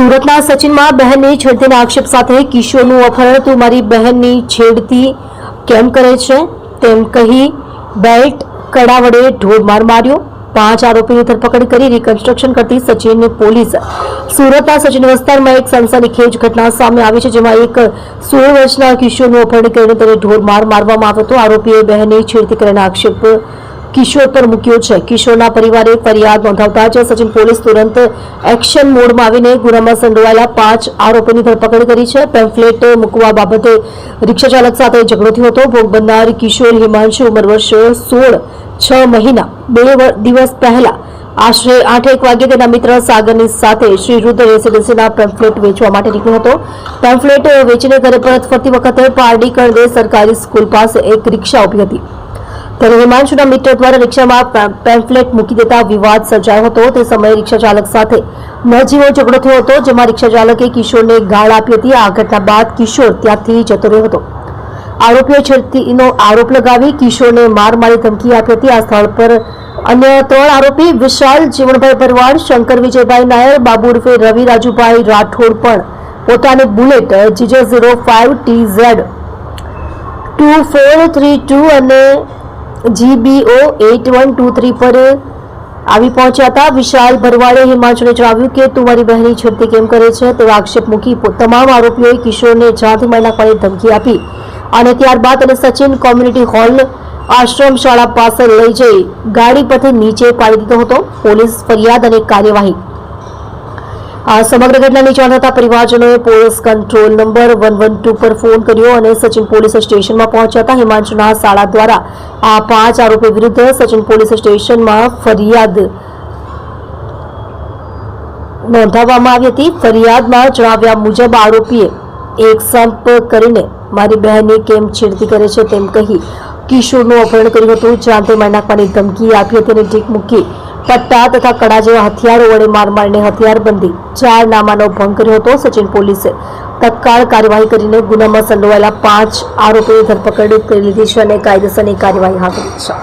સુરતના સચિનમાં બહેનની છેડતીના આક્ષેપ સાથે કિશોરનું અપહરણ, તું મારી બહેનની છેડતી કેમ કરે છે? તેમ કહી બેલ્ટ કડા વડે ઢોરમાર માર્યો. પાંચ આરોપીની ધરપકડ કરી રિકન્સ્ટ્રક્શન કરતી સચિન પોલીસ. સુરતના સચિન વિસ્તારમાં એક સનસનીખેજ ઘટના સામે આવી છે, જેમાં એક સોળ વર્ષના કિશોરનું અપહરણ કરીને તેને ઢોરમાર મારવામાં આવ્યો હતો. આરોપીએ બહેનની છેડતી કરીને આક્ષેપ કિશોર પર મૂક્યો છે. કિશોરના પરિવારે ફરિયાદ નોંધાવતા જ સચિન પોલીસ તુરંત એક્શન મોડમાં આવીને ગુનામાં સંડોવાયેલા પાંચ આરોપીની ધરપકડ કરી છે. પેમ્ફલેટ મૂકવા બાબતે રિક્ષા ચાલક સાથે ઝઘડો થયો હતો. ભોગ બનનાર કિશોર હિમાંશુ ઉંમર વર્ષ સોળ છ મહિના બે દિવસ પહેલા આશરે આઠ એક વાગે તેના મિત્ર સાગરની સાથે શ્રી રુદ્ર રેસિડેન્સીના પેમ્ફલેટ વેચવા માટે નીકળ્યો હતો. પેમ્ફલેટ વેચીને ઘરે પરત ફરતી વખતે પારડી કરદે સરકારી સ્કૂલ પાસે એક રિક્ષા ઊભી હતી. ત્યારે હિમાંશુના મિત્ર દ્વારા રિક્ષામાં પેમ્ફલેટ મૂકી દેતા વિવાદ સર્જાયો હતો. તે સમયે રિક્ષા ચાલક સાથે નજીવો ઝઘડો થયો હતો, જેમાં રિક્ષા ચાલકે કિશોરને ગાળ આપી હતી. આ ઘટના બાદ કિશોર ત્યાંથી જતો રહ્યો હતો. આરોપીઓ છેડતીનો આરોપ લગાવી કિશોરને માર મારી ધમકી આપી હતી. આ સ્થળ પર અન્ય ત્રણ આરોપી, વિશાલ જીવણભાઈ ભરવાડ, શંકર વિજયભાઈ નાયર, બાબુ ઉર્ફે રવિ રાજુભાઈ રાઠોડ પણ પોતાની bullet GJ zero five T Z two four three two અને GBO eight one two three પર આવી પહોંચ્યા હતા. વિશાલ ભરવાડે હિમાંશુને જણાવ્યું કે, તું મારી બહેની છેડતી કેમ કરે છે? તેવો આક્ષેપ મૂકી તમામ આરોપીઓએ કિશોરને જાનથી મારી નાખવાની ધમકી આપી અને ત્યારબાદ અને સચિન કોમ્યુનિટી હોલ આશ્રમ શાળા પાસે લઈ જઈ ગાડી પરથી નીચે પાડી દીધો હતો. પોલીસ ફરિયાદ અને કાર્યવાહી આ સમગ્ર ઘટનાની જાણ થતા પરિવારજનોએ police control number one one two પર ફોન કર્યો અને સચિન પોલીસ સ્ટેશનમાં પહોંચ્યા હિમાંશુના શાળા દ્વારા આ પાંચ આરોપી વિરુદ્ધ સચિન પોલીસ સ્ટેશનમાં ફરિયાદ નોંધાવવામાં આવી હતી. ફરિયાદમાં જણાવ્યા મુજબ આરોપીએ એક સંપ કરીને, મારી બહેનની કેમ છેડતી કરે છે? તેમ કહી કિશોરનું અપહરણ કર્યું હતું. જ્યાં મારી નાખવાની ધમકી આપી હતી અને ઢીક મૂકી પટ્ટા તથા કડા જેવા હથિયારો વડે માર મારીને હથિયારબંધી ચાર નામાનો ભંગ કર્યો હતો સચિન પોલીસે. તત્કાળ કાર્યવાહી કરીને ગુનામાં સંડોવાયેલા પાંચ આરોપીની ધરપકડ કરી લીધી છે અને કાયદેસરની કાર્યવાહી હાથ ધરી છે.